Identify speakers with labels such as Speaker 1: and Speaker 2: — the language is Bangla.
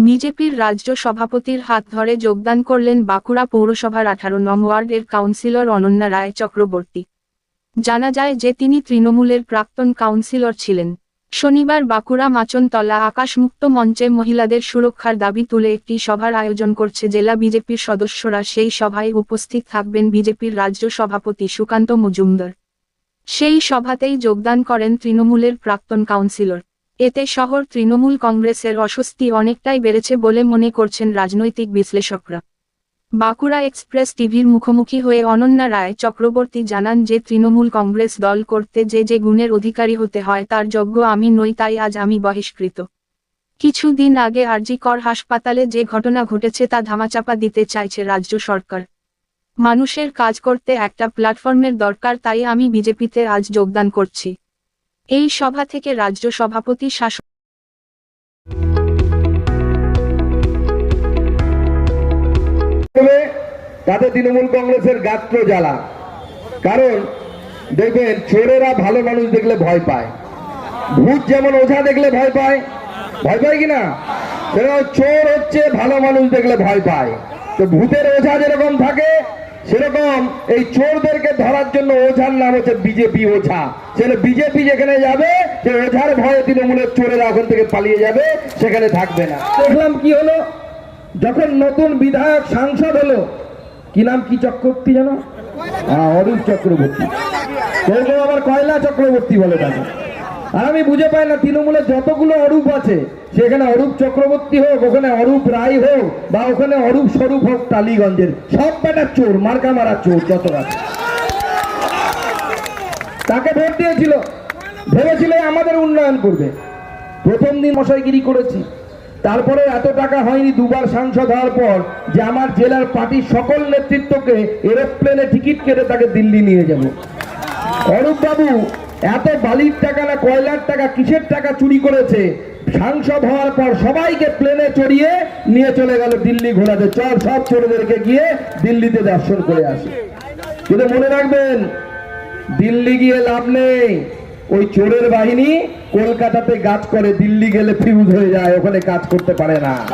Speaker 1: বিজেপির রাজ্য সভাপতির হাত ধরে যোগদান করলেন বাঁকুড়া পৌরসভার আঠারো নং ওয়ার্ডের কাউন্সিলর অনন্যা রায় চক্রবর্তী। জানা যায় যে তিনি তৃণমূলের প্রাক্তন কাউন্সিলর ছিলেন। শনিবার বাঁকুড়া মাচনতলা আকাশমুক্ত মঞ্চে মহিলাদের সুরক্ষার দাবি তুলে একটি সভার আয়োজন করছে জেলা বিজেপির সদস্যরা। সেই সভায় উপস্থিত থাকবেন বিজেপির রাজ্য সভাপতি সুকান্ত মজুমদার। সেই সভাতেই যোগদান করেন তৃণমূলের প্রাক্তন কাউন্সিলর। এতে শহর তৃণমূল কংগ্রেসের অস্বস্তি অনেকটাই বেড়েছে বলে মনে করছেন রাজনৈতিক বিশ্লেষকরা। বাঁকুড়া এক্সপ্রেস টিভির মুখোমুখি হয়ে অনন্যা রায় চক্রবর্তী জানান যে তৃণমূল কংগ্রেস দল করতে যে যে গুণের অধিকারী হতে হয় তার যোগ্য আমি নই, তাই আজ আমি বহিষ্কৃত। কিছুদিন আগে আরজিকর হাসপাতালে যে ঘটনা ঘটেছে তা ধামাচাপা দিতে চাইছে রাজ্য সরকার। মানুষের কাজ করতে একটা প্ল্যাটফর্মের দরকার, তাই আমি বিজেপিতে আজ যোগদান করছি। এই সভা থেকে রাজ্য সভাপতি শাসক
Speaker 2: তাতে তৃণমূল কংগ্রেসের গাত্র জ্বালা। কারণ, দেখবেন, চোরেরা ভালো মানুষ দেখলে ভয় পায়। ভূত যেমন ওঝা দেখলে ভয় পায়। ভয় পায় কিনা চোর হচ্ছে, ভালো মানুষ দেখলে ভয় পায়। তো ভূতের ওঝা যেরকম থাকে সেরকম এই চোরদেরকে ধরার জন্য ওঝার নাম হচ্ছে বিজেপি ওঝা। সেটা বিজেপি যেখানে যাবে সে ওঝার ভয়ে তৃণমূলের চোরেরা ওখান থেকে পালিয়ে যাবে সেখানে থাকবে না। দেখলাম কি হলো? যখন নতুন বিধায়ক সাংসদ হলো কি নাম কি চক্রবর্তী জানো? হ্যাঁ অরূপ চক্রবর্তী। কেউ কেউ আবার কয়লা চক্রবর্তী বলে তাকে আর আমি বুঝে পাই না, তৃণমূলের যতগুলো অরূপ আছে, সেখানে অরূপ চক্রবর্তী হোক, ওখানে অরূপ রায় হোক, বা ওখানে অরূপ স্বরূপ হোক টালিগঞ্জের, সব বেটার চোর, মার্কা মারা চোর, যত আছে। তাকে ভোট দিয়েছিল। ভেবেছিল আমাদের উন্নয়ন করবে। প্রথম দিন মশাইগিরি করেছি। তারপরে এত টাকা হয়নি দুবার সাংসদ হওয়ার পর যে আমার জেলার পার্টির সকল নেতৃত্বকে এরোপ্লেনে টিকিট কেটে তাকে দিল্লি নিয়ে যাব। অরূপ বাবু এত বালির টাকা না কয়লার টাকা, কিসের টাকা চুরি করেছে? সাংসদ হওয়ার পর সবাইকে প্লেনে চড়িয়ে নিয়ে চলে গেল দিল্লি ঘোরাতে। চল, সব চোরদেরকে গিয়ে দিল্লিতে দর্শন করে আসে। কিন্তু মনে রাখবেন, দিল্লি গিয়ে লাভ নেই। ওই চোরের বাহিনী কলকাতাতে কাজ করে, দিল্লি গেলে ফিউজ হয়ে যায়, ওখানে কাজ করতে পারে না।